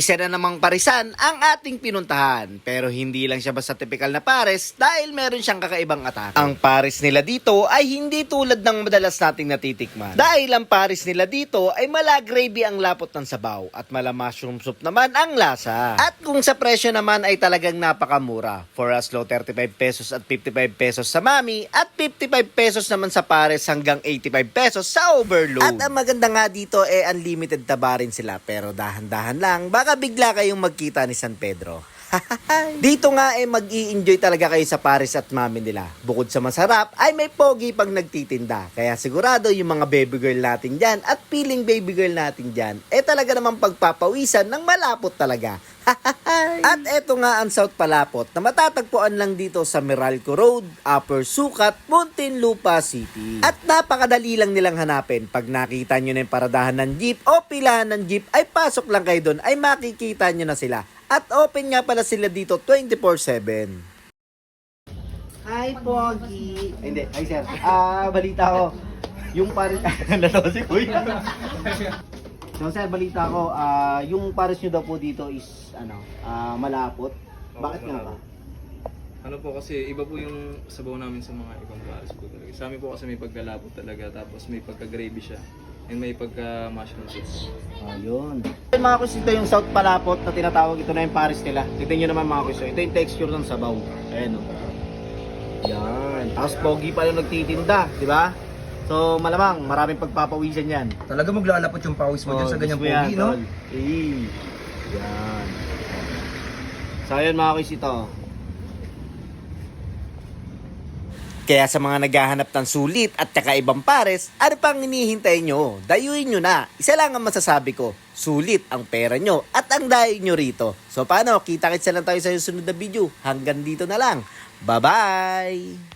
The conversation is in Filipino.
Isa na namang parisan ang ating pinuntahan. Pero hindi lang siya basta typical na pares dahil meron siyang kakaibang atake. Ang pares nila dito ay hindi tulad ng madalas nating natitikman. Dahil ang pares nila dito ay mala gravy ang lapot ng sabaw at mala mushroom soup naman ang lasa. At kung sa presyo naman ay talagang napakamura. For as low 35 pesos at 55 pesos sa mami at 55 pesos naman sa pares hanggang 85 pesos sa overload. At ang maganda nga dito eh unlimited taba rin sila pero dahan-dahan lang baka bigla kayong magkita ni San Pedro. Dito nga eh mag enjoy talaga kayo sa Paris at mami nila. Bukod sa masarap, ay may pogi pag nagtitinda. Kaya sigurado yung mga baby girl natin dyan at feeling baby girl natin dyan, eh talaga namang pagpapawisan ng malapot talaga. At eto nga ang South Palapot na matatagpuan lang dito sa Meralco Road, Upper Sukat, Muntinlupa City. At napakadali lang nilang hanapin. Pag nakita nyo na yung paradahan ng jeep o pilahan ng jeep, ay pasok lang kayo doon, ay makikita nyo na sila. At open nga pala sila dito 24-7. Hi, Pogi! Hindi, hi sir. Ah, balita ko. Yung pares... Nalaw si Kuya. So sir, balita ko, ah, yung pares nyo daw po dito is, ano, ah, malapot. Bakit nga ba? Ano po kasi iba po yung sabaw namin sa mga ibang pares po talaga. Sa amin po kasi may pagkalapot talaga tapos may pagka-gravy siya and may pagka-mushroom sauce. Ayun. Mga kusito yung South Palapot na tinatawag ito na yung pares nila. Tignan nyo naman mga kusito. Ito yung texture ng sabaw. Ayan o. Yan. Tapos pogi pa yung nagtitinda, di ba? So malamang maraming pagpapawisan yan. Talaga maglalapot yung pawis mo dyan sa ganyang gusto mo yan, pogi, no? tol. Eh. Yan. So ayun mga kusito. Kaya sa mga naghahanap ng sulit at kakaibang pares, ano pang hinihintay nyo? Dayuin nyo na. Isa lang ang masasabi ko, sulit ang pera nyo at ang dayo nyo rito. So paano, kita-kits na lang tayo sa susunod na video. Hanggang dito na lang. Bye-bye!